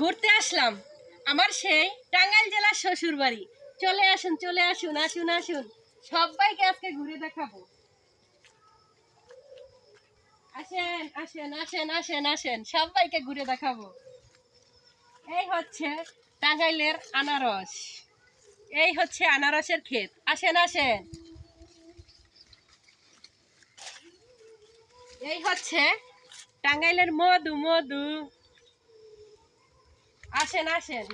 ঘুরতে আসলাম। আমার সেই টাঙ্গাইল জেলার শ্বশুর বাড়ি চলে আসুন চলে আসুন আসুন আসুন। সবাইকে আজকে ঘুরে দেখাবো। আসেন আসেন আসেন আসেন আসেন। সবাইকে ঘুরে দেখাবো। এই হচ্ছে টাঙ্গাইলের আনারস। এই হচ্ছে আনারসের ক্ষেত। আসেন আসেন। এই হচ্ছে টাঙ্গাইলের মধু মধু। আসেন আসেন।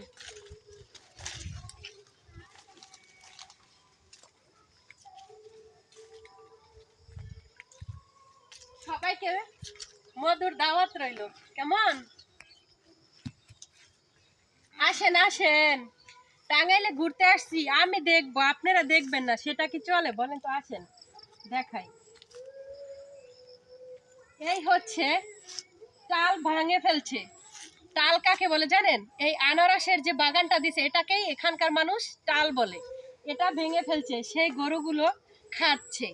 সবাইকে মধুর দাওয়াত রইল। কেমন? আসেন আসেন। টাঙ্গাইলে ঘুরতে আসছি, আমি দেখব, আপনারা দেখবেন না, সেটা কি চলে? বলেন তো, আসেন, দেখাই। এই হচ্ছে চাল ভাঙে ফেলছে। তাল কাকে বলে জানেন? এই আনারসের যে বাগানটা দিছে, এটাকেই এখানকার মানুষ তাল বলে। এটা ভেঙে ফেলছে, সেই গরুগুলো খাচ্ছে।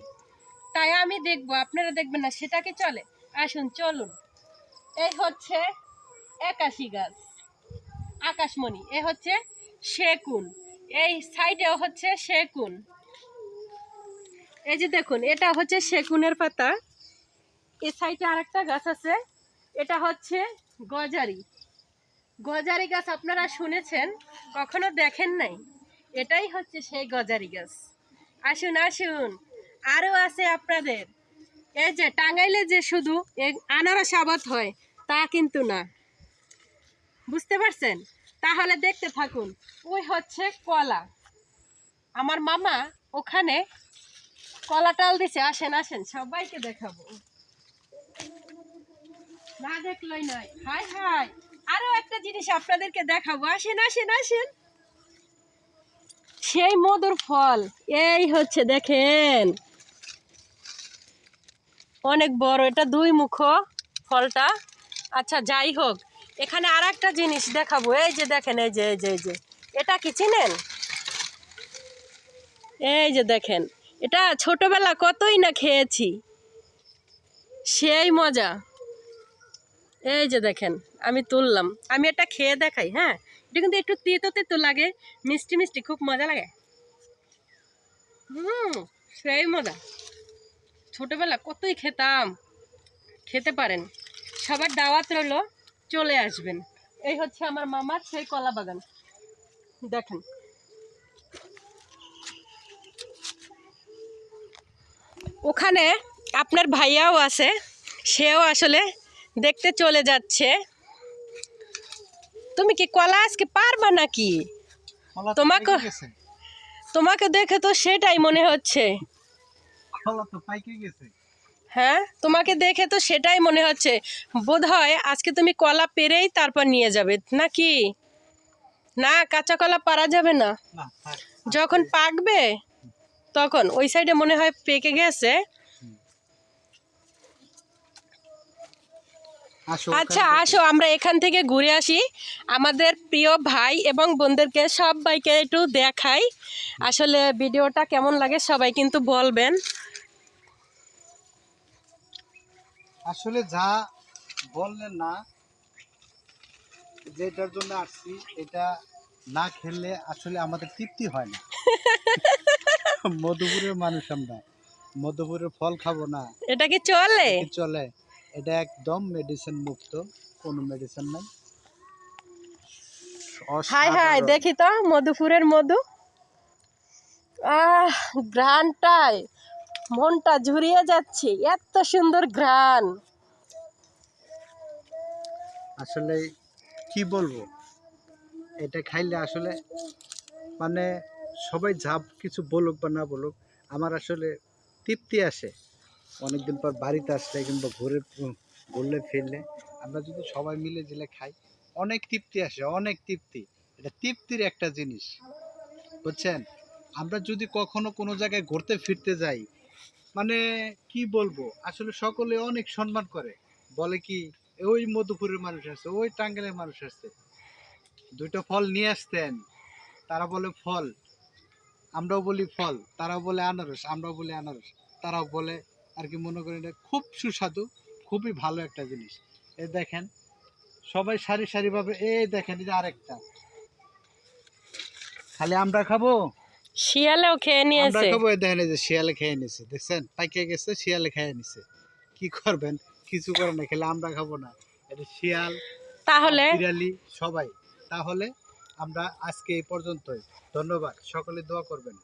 তাই আমি দেখব, আপনারা দেখবেন না, সেটা কি চলে? আসুন, চলুন। এই হচ্ছে একাশি গাছ, আকাশমণি। এ হচ্ছে শেকুন এই সাইডেও হচ্ছে শেকুন এই যে দেখুন, এটা হচ্ছে শেকুনের পাতা। এই সাইডে আরেকটা গাছ আছে, এটা হচ্ছে গজারি। গজারি গাছ আপনারা শুনেছেন, কখনো দেখেন নাই? এটাই হচ্ছে সেই গজারি গাছ। আসুন আসুন আরও আছে আপনাদের। এই যে টাঙ্গাইলে যে শুধু আনারস আবাদ হয়, তা কিন্তু না। বুঝতে পারছেন? তাহলে দেখতে থাকুন, ওই হচ্ছে কলা। আমার মামা ওখানে কলা টাল দিছে। আসেন আসেন, সবাইকে দেখাবো। না দেখলই নয় হাই হাই! আরও একটা জিনিস আপনাদেরকে দেখাবো। আসেন আসেন আসেন। সেই মধুর ফল, এই হচ্ছে দেখেন। অনেক বড়, এটা দুই মুখ ফলটা। আচ্ছা যাই হোক, এখানে আর একটা জিনিস দেখাবো। এই যে দেখেন, এই যে এই যে এই যে। এটা কি চিনেন? এই যে দেখেন, এটা ছোটবেলা কতই না খেয়েছি। সেই মজা। এই যে দেখেন, আমি তুললাম। আমি এটা খেয়ে দেখাই হ্যাঁ? এটা কিন্তু একটু তেতো তেতো লাগে, মিষ্টি মিষ্টি, খুব মজা লাগে। হুম, সেই মজা। ছোটোবেলা কতই খেতাম, খেতে পারেন। সবার দাওয়াত রইল, চলে আসবেন। এই হচ্ছে আমার মামার সেই কলা বাগান। দেখেন। ওখানে আপনার ভাইয়াও আছে, সেও আসলে দেখতে চলে যাচ্ছে। তুমি কি কলা আজকে পারবা নাকি? তোমাকে- তোমাকে দেখে তো সেটাই মনে হচ্ছে। হ্যাঁ তোমাকে দেখে তো সেটাই মনে হচ্ছে। বোধ হয় আজকে তুমি কলা পেরেই তারপর নিয়ে যাবে নাকি? না কাঁচা কলা পারা যাবে না। যখন পাকবে তখন ওই সাইডে মনে হয় পেকে গেছে। আচ্ছা আসো আমরা এখান থেকে ঘুরে আসি। আমাদের প্রিয় ভাই এবং বোনদেরকে সবাইকে একটু দেখাই। আসলে ভিডিওটা কেমন লাগে সবাই কিন্তু বলবেন। আসলে যা বললেন না যেটার জন্য আসছি এটা না খেললে আসলে আমাদের তৃপ্তি হয় না। মধুপুরের মানুষ আমরা। মধুপুরের ফল খাব না। এটা কি চলে? চলে? এটা একদম মেডিসিন মুক্ত কোনো মেডিসিন নাই। হাই হাই। দেখি তো মধুপুরের মধু। আহ ঘ্রাণটায় মনটা ঝুরিয়ে যাচ্ছে এত সুন্দর ঘ্রাণ। আসলে কি বলব এটা খাইলে আসলে মানে সবাই যা কিছু বলুক বা না বলুক আমার আসলে তৃপ্তি আসে। অনেকদিন পর বাড়িতে আসলে কিংবা ঘুরে, ঘুরলে, ফিরলে, আমরা যদি সবাই মিলে জেলে খাই, অনেক তৃপ্তি আসে, অনেক তৃপ্তি। এটা তৃপ্তির একটা জিনিস, বুঝছেন? আমরা যদি কখনো কোনো জায়গায় ঘুরতে, ফিরতে যাই মানে কি বলব? আসলে সকলে অনেক সম্মান করে। বলে কি, ওই মধুপুরের মানুষ আসছে, ওই টাঙ্গাইলের মানুষ আসছে। দুইটা ফল নিয়ে আসতেন, তারা বলে ফল, আমরাও বলি ফল, তারাও বলে আনারস, আমরাও বলি আনারস, তারাও বলে আর কি মনে করেন এটা খুব সুস্বাদু খুবই ভালো একটা জিনিস। এ দেখেন সবাই সারি সারি ভাবে এই দেখেন এই যে আরেকটা। খালি আমরা খাব? শিয়ালেও খেয়ে আমরা নিয়েছে। খাব এই দেখেন এই যে শিয়ালে খেয়ে নিছে দেখছেন? পাইকে গেছে শিয়ালে খেয়ে নিছে। কি করবেন? কিছু করে না খেলে আমরা খাব না। এটা শিয়াল তাহলে? বিড়ালি সবাই। তাহলে আমরা আজকে এই পর্যন্তই। ধন্যবাদ। সকলে দোয়া করবেন।